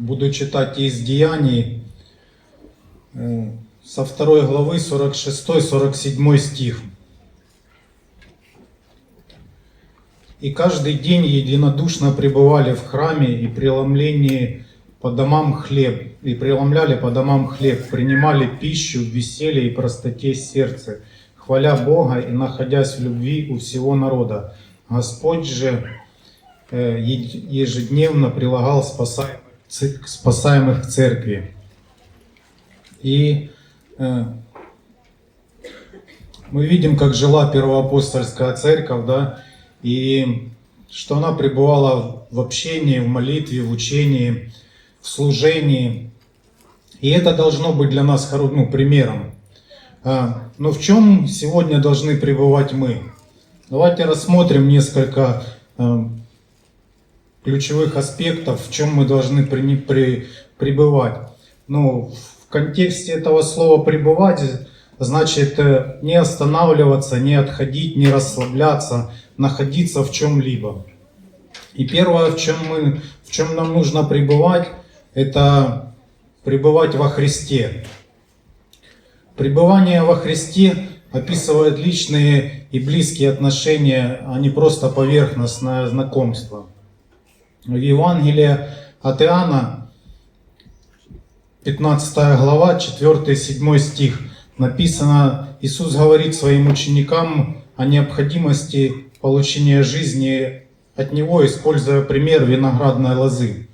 буду читать из Деяний э, со второй главы 46-47 стих. И каждый день единодушно пребывали в храме и преломлении по домам хлеб, и преломляли по домам хлеб, принимали пищу в веселье и простоте сердца, хваля Бога и находясь в любви у всего народа. Господь же э, ежедневно прилагал спасаемых, спасаемых церкви. И э, мы видим, как жила первоапостольская церковь, да, и что она пребывала в общении, в молитве, в учении, в служении. И это должно быть для нас ну, примером. А, Но в чем сегодня должны пребывать мы? Давайте рассмотрим несколько э, ключевых аспектов, в чем мы должны при- при- пребывать. Ну, в контексте этого слова пребывать значит э, не останавливаться, не отходить, не расслабляться, находиться в чем-либо. И первое, в чем, мы, в чем нам нужно пребывать, это пребывать во Христе. Пребывание во Христе описывает личные и близкие отношения, а не просто поверхностное знакомство. В Евангелии от Иоанна, 15 глава, 4-7 стих, написано, Иисус говорит своим ученикам о необходимости получения жизни от Него, используя пример виноградной лозы.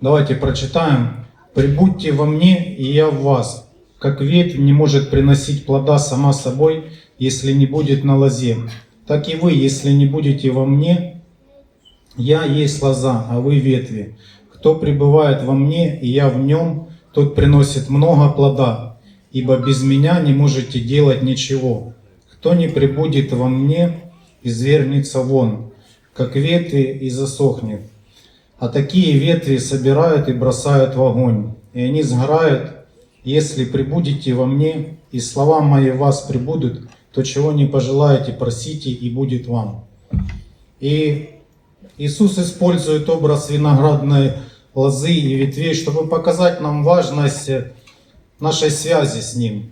Давайте прочитаем. «Прибудьте во мне, и я в вас, как ветвь не может приносить плода сама собой, если не будет на лозе. Так и вы, если не будете во мне, я есть лоза, а вы ветви. Кто пребывает во мне, и я в нем, тот приносит много плода, ибо без меня не можете делать ничего. Кто не пребудет во мне, извергнется вон, как ветви и засохнет. А такие ветви собирают и бросают в огонь, и они сгорают. Если прибудете во мне, и слова мои вас прибудут, то чего не пожелаете, просите, и будет вам. И Иисус использует образ виноградной лозы и ветвей, чтобы показать нам важность нашей связи с Ним.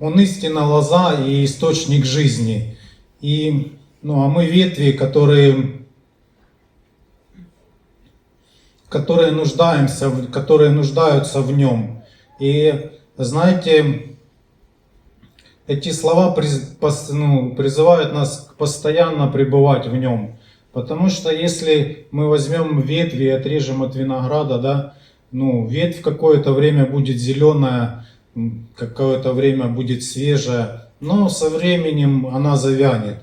Он истинно лоза и источник жизни. И, ну, а мы ветви, которые, которые нуждаемся, которые нуждаются в нем. И знаете, эти слова приз- ну, призывают нас постоянно пребывать в нем. Потому что если мы возьмем ветви и отрежем от винограда, да, ну, ветвь какое-то время будет зеленая, какое-то время будет свежая, но со временем она завянет.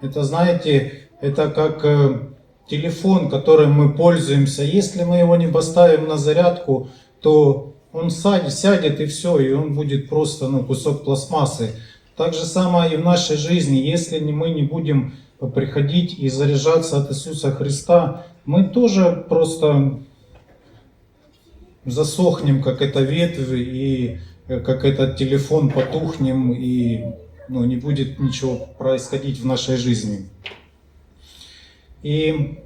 Это, знаете, это как э, телефон, которым мы пользуемся. Если мы его не поставим на зарядку, то он сядет и все, и он будет просто ну, кусок пластмассы. Так же самое и в нашей жизни. Если мы не будем приходить и заряжаться от Иисуса Христа, мы тоже просто засохнем, как эта ветвь, и э, как этот телефон потухнем, и ну, не будет ничего происходить в нашей жизни. И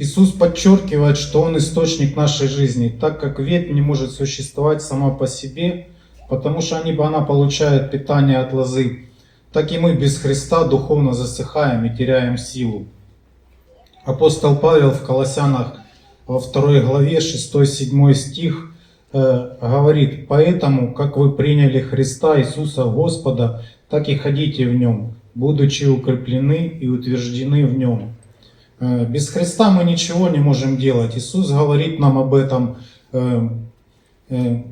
Иисус подчеркивает, что Он источник нашей жизни, так как ветвь не может существовать сама по себе, потому что они- она получает питание от лозы, так и мы без Христа духовно засыхаем и теряем силу. Апостол Павел в Колоссянах во второй главе 6-7 стих э, говорит, «Поэтому, как вы приняли Христа Иисуса Господа, так и ходите в Нем, будучи укреплены и утверждены в Нем». Э, Без Христа мы ничего не можем делать. Иисус говорит нам об этом. э, э,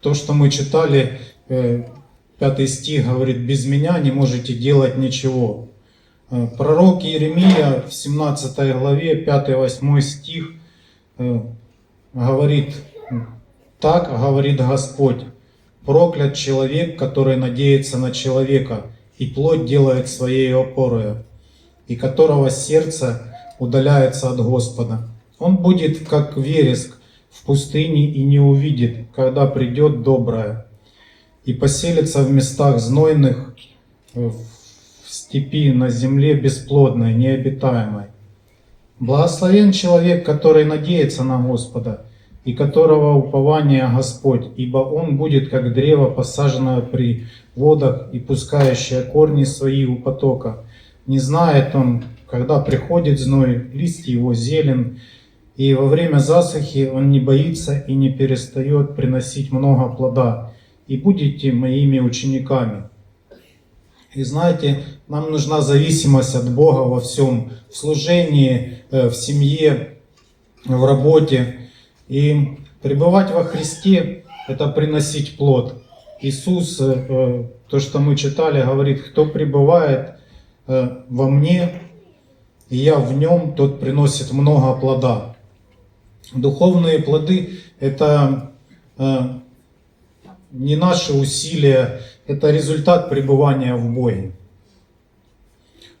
То, что мы читали, пятый стих говорит, без меня не можете делать ничего. Пророк Иеремия в 17 главе, 5-8 стих говорит, так говорит Господь, проклят человек, который надеется на человека и плоть делает своей опорой и которого сердце удаляется от Господа. Он будет как вереск в пустыне и не увидит, когда придет доброе, и поселится в местах знойных, в степи, на земле бесплодной, необитаемой. Благословен человек, который надеется на Господа, и которого упование Господь, ибо он будет как древо, посаженное при водах и пускающее корни свои у потока. Не знает он, когда приходит зной, лист его зелен, и во время засухи он не боится и не перестает приносить много плода, и будете моими учениками. И знаете, нам нужна зависимость от Бога во всем, в служении, э, в семье, в работе. И пребывать во Христе – это приносить плод. Иисус, э, э, то, что мы читали, говорит, кто пребывает во мне, и я в нем, тот приносит много плода. Духовные плоды – это не наши усилия, это результат пребывания в Боге.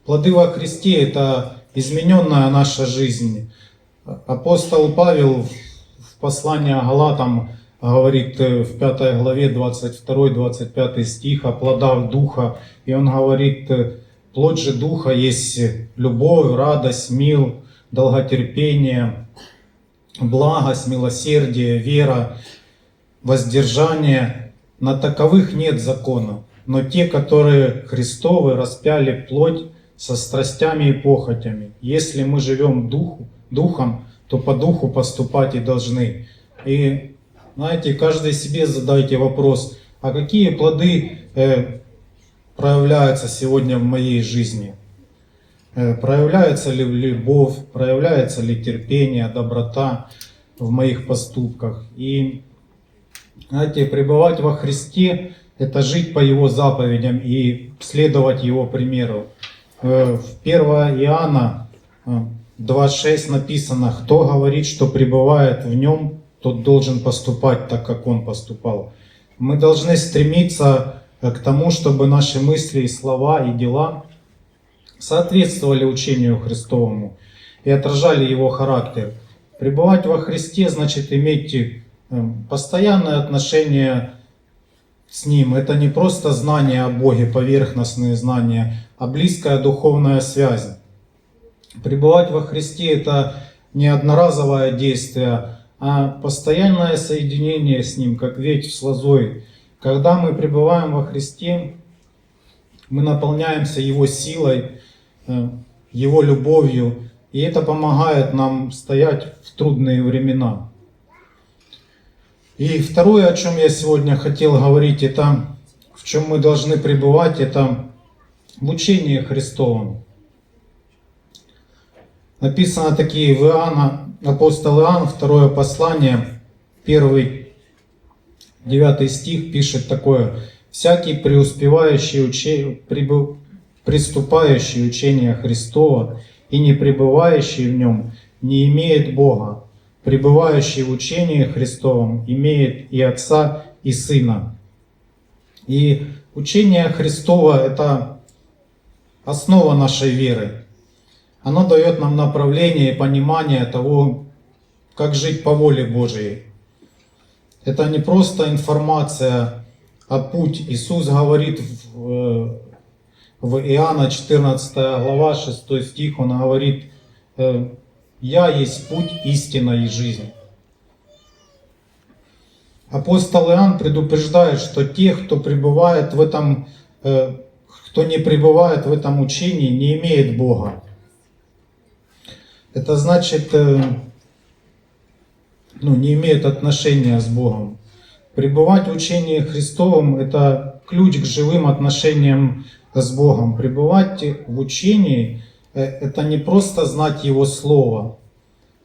Плоды во Христе – это измененная наша жизнь. Апостол Павел в послании Галатам говорит э, в 5 главе 22-25 стих о плодах Духа, и он говорит, э, плод же Духа есть любовь, радость, мил, долготерпение, благость, милосердие, вера, воздержание. На таковых нет закона, но те, которые Христовы распяли плоть со страстями и похотями. Если мы живем духу, духом, то по духу поступать и должны. И знаете, каждый себе задайте вопрос, а какие плоды э, проявляются сегодня в моей жизни? Э, проявляется ли любовь, проявляется ли терпение, доброта в моих поступках? И знаете, пребывать во Христе – это жить по Его заповедям и следовать Его примеру. Э, В 1 Иоанна э, 2.6 написано, кто говорит, что пребывает в нем, тот должен поступать так, как он поступал. Мы должны стремиться э, к тому, чтобы наши мысли, и слова и дела соответствовали учению Христовому и отражали его характер. Пребывать во Христе значит иметь э, постоянное отношение с Ним. Это не просто знание о Боге, поверхностные знания, а близкая духовная связь. Пребывать во Христе – это не одноразовое действие, а постоянное соединение с Ним, как ветвь с лозой. Когда мы пребываем во Христе, мы наполняемся Его силой, э, Его любовью, и это помогает нам стоять в трудные времена. И второе, о чем я сегодня хотел говорить, это в чем мы должны пребывать, это в учении Христовом. Написано такие в Иоанна, апостол Иоанн, второе послание, первый, девятый стих пишет такое. «Всякий преуспевающий, уче, прибыв, приступающий учение Христова и не пребывающий в нем, не имеет Бога. Пребывающий в учении Христовом имеет и Отца, и Сына». И учение Христова – это основа нашей веры. Оно дает нам направление и понимание того, как жить по воле Божией. Это не просто информация, а путь. Иисус говорит в, э, в Иоанна 14 глава 6 стих, Он говорит, э, «Я есть путь, истина и жизнь». Апостол Иоанн предупреждает, что тех, кто пребывает в этом, э, кто не пребывает в этом учении, не имеет Бога. Это значит, ну, не имеет отношения с Богом. Пребывать в учении Христовом – это ключ к живым отношениям с Богом. Пребывать в учении э, – это не просто знать Его Слово,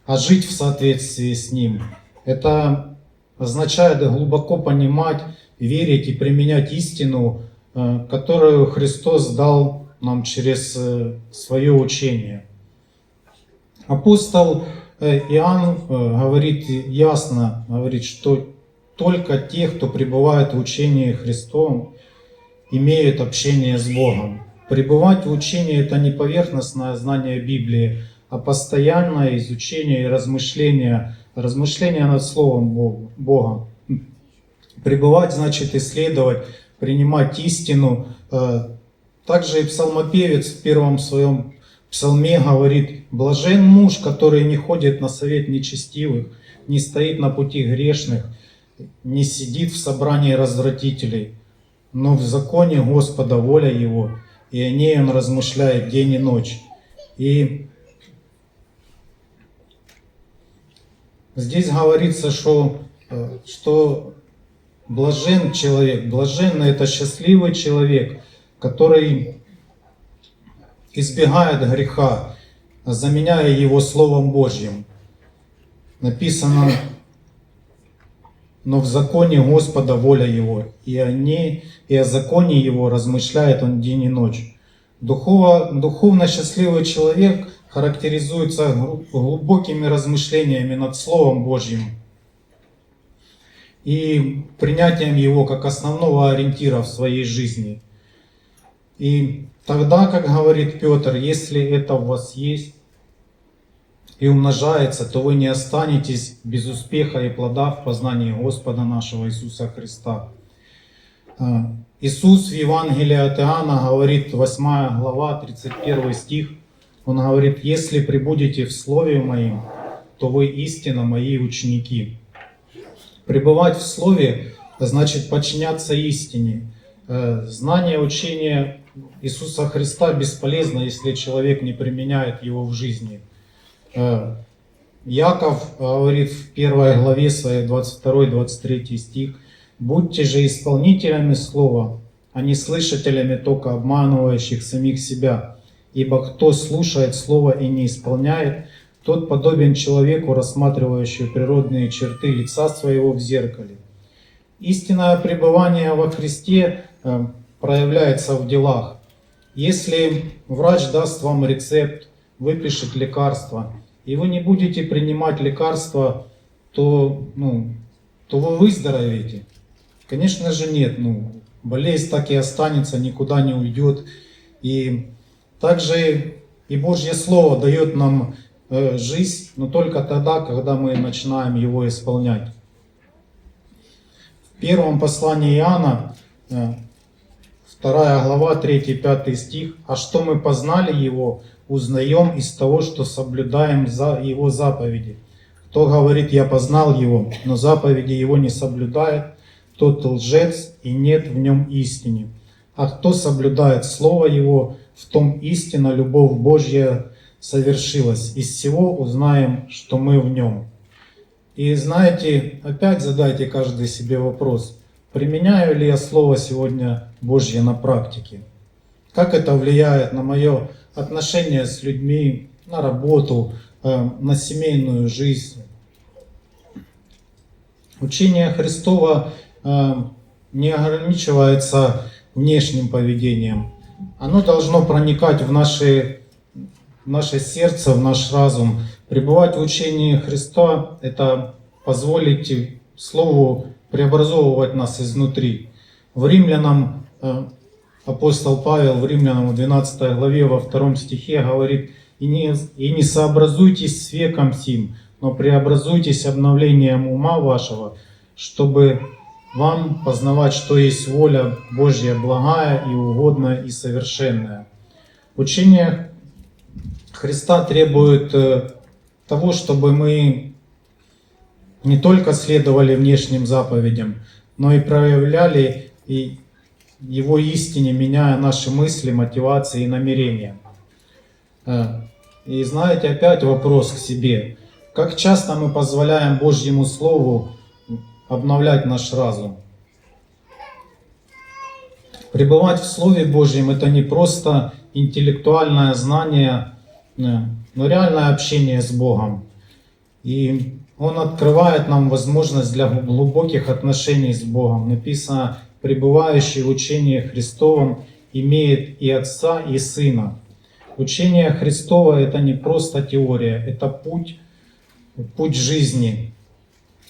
а жить в соответствии с Ним. Это означает глубоко понимать, верить и применять истину, э, которую Христос дал нам через свое учение – Апостол э, Иоанн э, говорит ясно, говорит, что только те, кто пребывает в учении Христовом, имеют общение с Богом. Пребывать в учении – это не поверхностное знание Библии, а постоянное изучение и размышление, размышление над Словом Бога. Пребывать значит исследовать, принимать истину, э, Также и псалмопевец в первом своем псалме говорит, «Блажен муж, который не ходит на совет нечестивых, не стоит на пути грешных, не сидит в собрании развратителей, но в законе Господа воля его, и о ней он размышляет день и ночь». И здесь говорится, что, э, что блажен человек, блаженный это счастливый человек, который избегает греха, заменяя его Словом Божьим. Написано, но в законе Господа воля его, и о ней, и о законе его размышляет он день и ночь. Духово, духовно счастливый человек характеризуется глубокими размышлениями над Словом Божьим и принятием его как основного ориентира в своей жизни. И тогда, как говорит Петр, если это у вас есть и умножается, то вы не останетесь без успеха и плода в познании Господа нашего Иисуса Христа. А, Иисус в Евангелии от Иоанна говорит, 8 глава, 31 стих, Он говорит, «Если прибудете в Слове Моим, то вы истинно Мои ученики». Пребывать в Слове значит подчиняться истине. Э, Знание учения Иисуса Христа бесполезно, если человек не применяет его в жизни. Э, Яков говорит в первой главе своей 22-23 стих, «Будьте же исполнителями слова, а не слышателями только обманывающих самих себя. Ибо кто слушает слово и не исполняет, тот подобен человеку, рассматривающему природные черты лица своего в зеркале. Истинное пребывание во Христе э, проявляется в делах. Если врач даст вам рецепт, выпишет лекарство, и вы не будете принимать лекарства, то, ну, то вы выздоровеете. Конечно же нет, ну, болезнь так и останется, никуда не уйдет. И также и Божье Слово дает нам э, жизнь, но только тогда, когда мы начинаем его исполнять. В первом послании Иоанна, э, 2 глава, 3-5 стих, «А что мы познали Его, узнаем из того, что соблюдаем за Его заповеди. Кто говорит, я познал Его, но заповеди Его не соблюдает, тот лжец, и нет в нем истины. А кто соблюдает Слово Его, в том истина, любовь Божья совершилась. Из всего узнаем, что мы в нем. И знаете, опять задайте каждый себе вопрос, применяю ли я Слово сегодня Божье на практике? Как это влияет на мое отношение с людьми, на работу, э, на семейную жизнь? Учение Христова э, не ограничивается внешним поведением. Оно должно проникать в наше, в наше сердце, в наш разум. Пребывать в учении Христа – это позволить Слову преобразовывать нас изнутри. В Римлянам апостол Павел в Римлянам в 12 главе во втором стихе говорит, «И не, и не сообразуйтесь с веком сим, но преобразуйтесь обновлением ума вашего, чтобы вам познавать, что есть воля Божья благая и угодная и совершенная». Учение Христа требует э, того, чтобы мы не только следовали внешним заповедям, но и проявляли и его истине, меняя наши мысли, мотивации и намерения. Э, И знаете, опять вопрос к себе. Как часто мы позволяем Божьему Слову обновлять наш разум? Пребывать в Слове Божьем это не просто интеллектуальное знание, э, но реальное общение с Богом. И Он открывает нам возможность для глубоких отношений с Богом. Написано, пребывающий в учении Христовом имеет и Отца, и Сына. Учение Христово это не просто теория, это путь, путь жизни.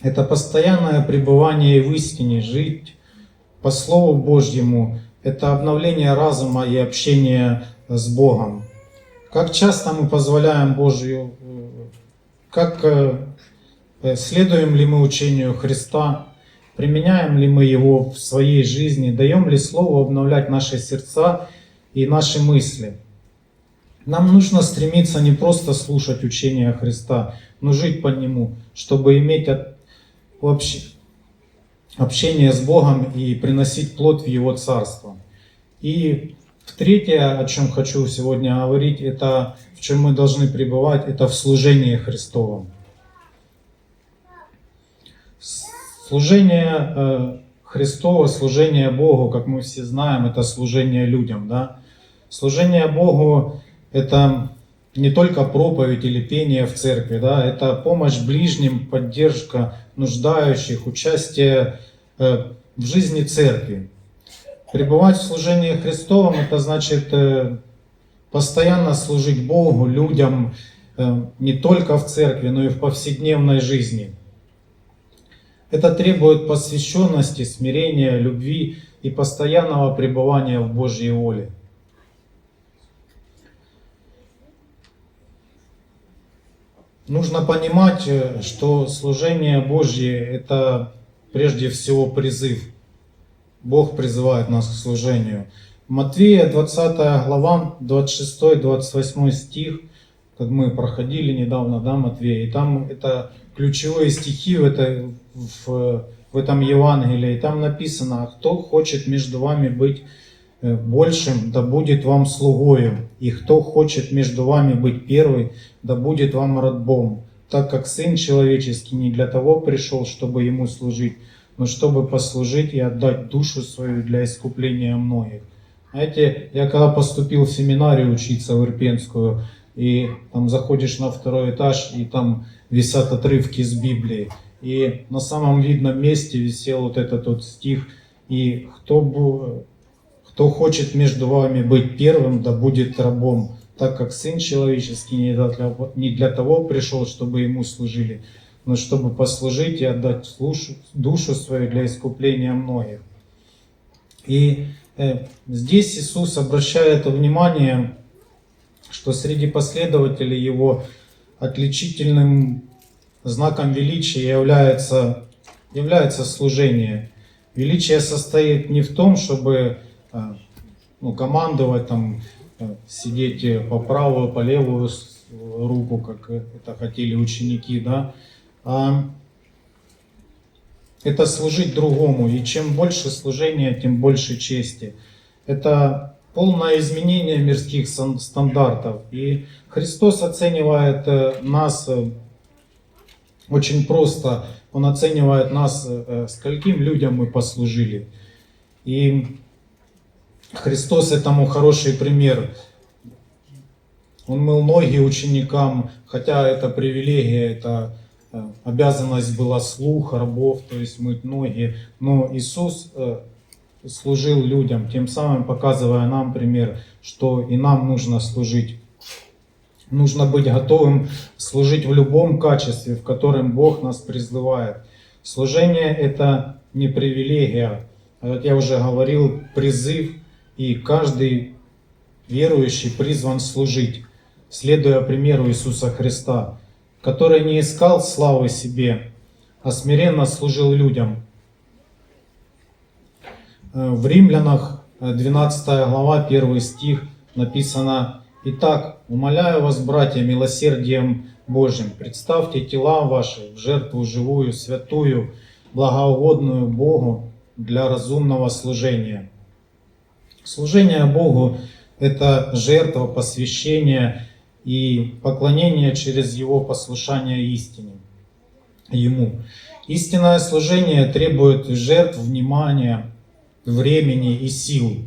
Это постоянное пребывание в истине, жить по Слову Божьему. Это обновление разума и общение с Богом. Как часто мы позволяем Божью, как э, следуем ли мы учению Христа, применяем ли мы его в своей жизни, даем ли Слову обновлять наши сердца и наши мысли. Нам нужно стремиться не просто слушать учение Христа, но жить по нему, чтобы иметь общение с Богом и приносить плод в Его Царство. И в третье, о чем хочу сегодня говорить, это в чем мы должны пребывать, это в служении Христовом. С- Служение Христово, служение Богу, как мы все знаем, это служение людям, да. Служение Богу это не только проповедь или пение в церкви, да, это помощь ближним, поддержка нуждающих, участие в жизни церкви. Пребывать в служении Христовом это значит постоянно служить Богу, людям, не только в церкви, но и в повседневной жизни. Это требует посвященности, смирения, любви и постоянного пребывания в Божьей воле. Нужно понимать, э, что служение Божье – это прежде всего призыв. Бог призывает нас к служению. Матвея 20 глава, 26-28 стих, как мы проходили недавно, да, Матвея, и там это ключевые стихи в, этой, в, в этом Евангелии, там написано, «А кто хочет между вами быть э, большим, да будет вам слугою, и кто хочет между вами быть первый, да будет вам рабом, так как Сын Человеческий не для того пришел, чтобы Ему служить, но чтобы послужить и отдать душу свою для искупления многих. Знаете, я когда поступил в семинарию учиться в Ирпенскую, и там заходишь на второй этаж, и там висят отрывки из Библии, и на самом видном месте висел вот этот вот стих, и кто, кто хочет между вами быть первым, да будет рабом, так как Сын Человеческий не для, не для того пришел, чтобы Ему служили, но чтобы послужить и отдать душу свою для искупления многих. И э, здесь Иисус обращает внимание, что среди последователей Его отличительным знаком величия является, является служение. Величие состоит не в том, чтобы э, ну, командовать, там, э, сидеть э, по правую, по левую руку, как это хотели ученики, да, а это служить другому. И чем больше служения, тем больше чести. Это полное изменение мирских стандартов. И Христос оценивает э, нас э, очень просто. Он оценивает нас, э, скольким людям мы послужили. И Христос этому хороший пример. Он мыл ноги ученикам, хотя это привилегия, это обязанность была слух, рабов, то есть мыть ноги. Но Иисус служил людям, тем самым показывая нам пример, что и нам нужно служить. Нужно быть готовым служить в любом качестве, в котором Бог нас призывает. Служение это не привилегия, как я уже говорил, призыв, и каждый верующий призван служить, следуя примеру Иисуса Христа, который не искал славы себе, а смиренно служил людям. Э, В Римлянах э, 12 глава, 1 стих написано «Итак, умоляю вас, братья, милосердием Божьим, представьте тела ваши в жертву живую, святую, благоугодную Богу для разумного служения». Служение Богу – это жертва, посвящение и поклонение через Его послушание истине, Ему. Истинное служение требует жертв, внимания, времени и сил.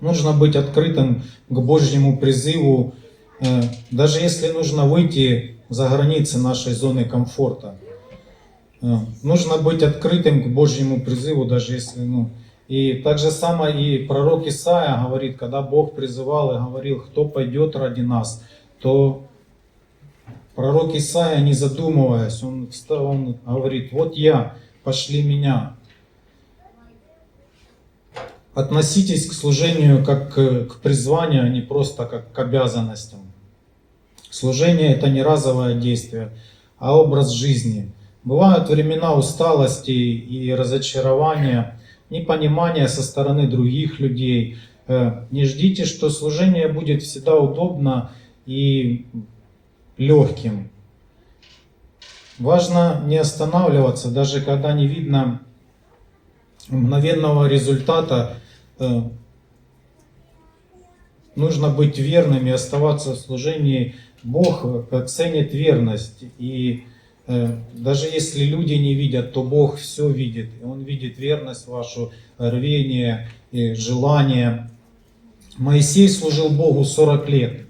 Нужно быть открытым к Божьему призыву, э, даже если нужно выйти за границы нашей зоны комфорта. Э, Нужно быть открытым к Божьему призыву, даже если, ну, и так же самое и пророк Исаия говорит, когда Бог призывал и говорил, кто пойдет ради нас, то пророк Исаия, не задумываясь, он, он говорит, вот я, пошли меня. Относитесь к служению как к, призванию, а не просто как к обязанностям. Служение это не разовое действие, а образ жизни. Бывают времена усталости и разочарования, непонимания со стороны других людей, Э, Не ждите, что служение будет всегда удобно и легким. Важно не останавливаться, даже когда не видно мгновенного результата. Э, Нужно быть верным и оставаться в служении. Бог э, ценит верность. И э, даже если люди не видят, то Бог все видит. Он видит верность вашу, рвение и желание. Моисей служил Богу 40 лет.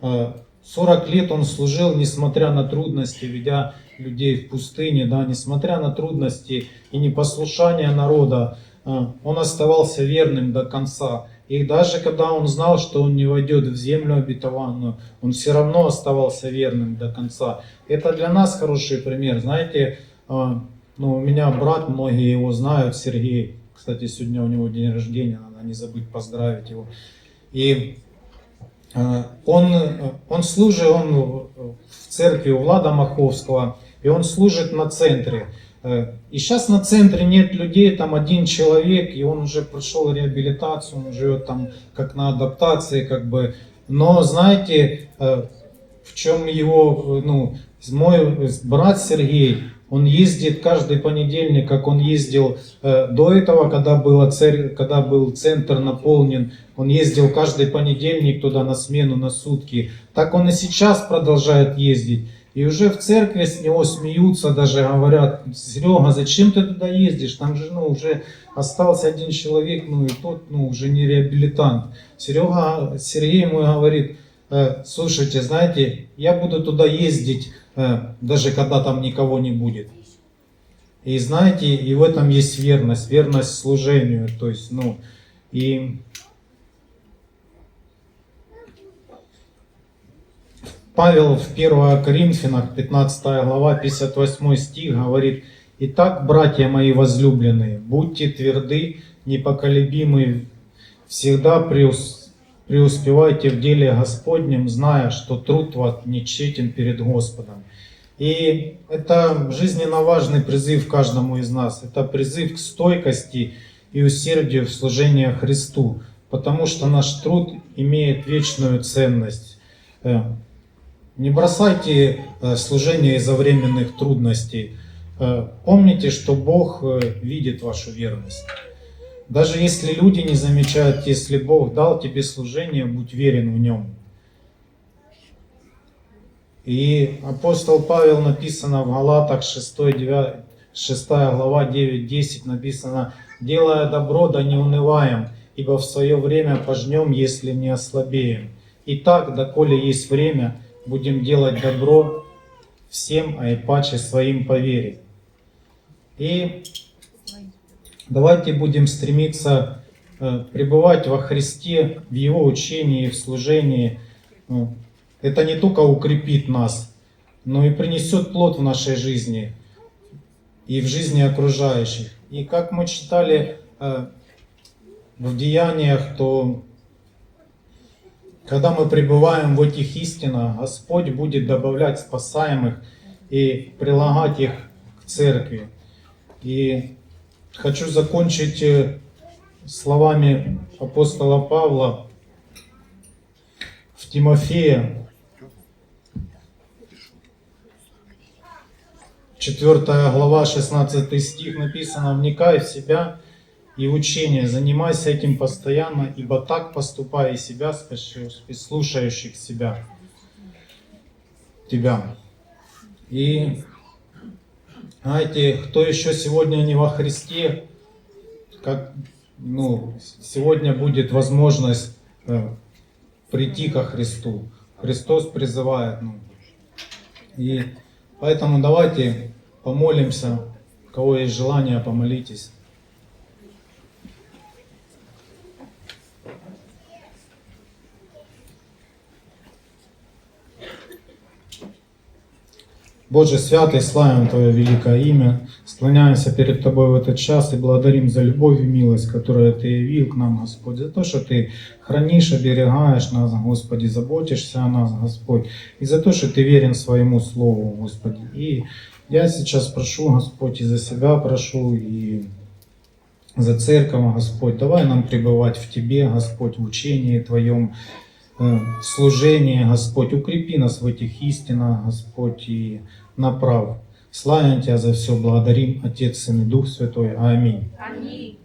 Э, 40 лет он служил, несмотря на трудности, ведя людей в пустыне, да, несмотря на трудности и непослушание народа, э, он оставался верным до конца. И даже когда он знал, что он не войдет в землю обетованную, он все равно оставался верным до конца. Это для нас хороший пример. Знаете, э, ну, у меня брат, многие его знают, Сергей. Кстати, сегодня у него день рождения, надо не забыть поздравить его. И э, он, он служит, он в церкви у Влада Маховского, и он служит на центре. Э, И сейчас на центре нет людей, там один человек, и он уже прошел реабилитацию, он живет там как на адаптации, как бы. Но знаете, э, в чем его, э, ну, мой брат Сергей, он ездит каждый понедельник, как он ездил э, до этого, когда, была церь, когда был центр наполнен, он ездил каждый понедельник туда на смену, на сутки. Так он и сейчас продолжает ездить. И уже в церкви с него смеются, даже говорят, Серега, зачем ты туда ездишь? Там же ну, уже остался один человек, ну и тот ну, уже не реабилитант. Серега, Сергей мой говорит, «Э, слушайте, знаете, я буду туда ездить, э, даже когда там никого не будет. И знаете, и в этом есть верность, верность служению. То есть, ну, и Павел в 1 Коринфянах, 15 глава, 58 стих говорит, «Итак, братья мои возлюбленные, будьте тверды, непоколебимы, всегда преус- преуспевайте в деле Господнем, зная, что труд ваш не тщетен перед Господом». И это жизненно важный призыв каждому из нас. Это призыв к стойкости и усердию в служении Христу, потому что наш труд имеет вечную ценность. Не бросайте э, служение из-за временных трудностей. Э, Помните, что Бог э, видит вашу верность. Даже если люди не замечают, если Бог дал тебе служение, будь верен в нем. И апостол Павел написано в Галатах 6, 9, 6 глава 9-10 написано, делая добро, да не унываем, ибо в свое время пожнем, если не ослабеем. Итак, доколе есть время, будем делать добро всем, а и паче своим по вере. И давайте будем стремиться э, пребывать во Христе, в Его учении, в служении. Ну, Это не только укрепит нас, но и принесет плод в нашей жизни и в жизни окружающих. И как мы читали э, в деяниях, то когда мы пребываем в этих истинах, Господь будет добавлять спасаемых и прилагать их к церкви. И хочу закончить э, словами апостола Павла в Тимофея, 4 глава, 16 стих написано, «Вникай в себя и учение, занимайся этим постоянно, ибо так поступай и себя спасешь, и слушающих себя, тебя». И знаете, кто еще сегодня не во Христе, как, ну, сегодня будет возможность э, прийти ко Христу. Христос призывает. Ну, и поэтому давайте помолимся. У кого есть желание, помолитесь. Боже святый, славим Твое великое имя, склоняемся перед Тобой в этот час и благодарим за любовь и милость, которую Ты явил к нам, Господь, за то, что Ты хранишь, оберегаешь нас, Господи, заботишься о нас, Господь, и за то, что Ты верен своему Слову, Господи. И я сейчас прошу, Господь, и за себя прошу, и за церковь, Господь. Давай нам пребывать в Тебе, Господь, в учении Твоем, в служении, Господь. Укрепи нас в этих истинах, Господь, и направь. Славим Тебя за все, благодарим, Отец, Сын и Дух Святой. Аминь. Амінь.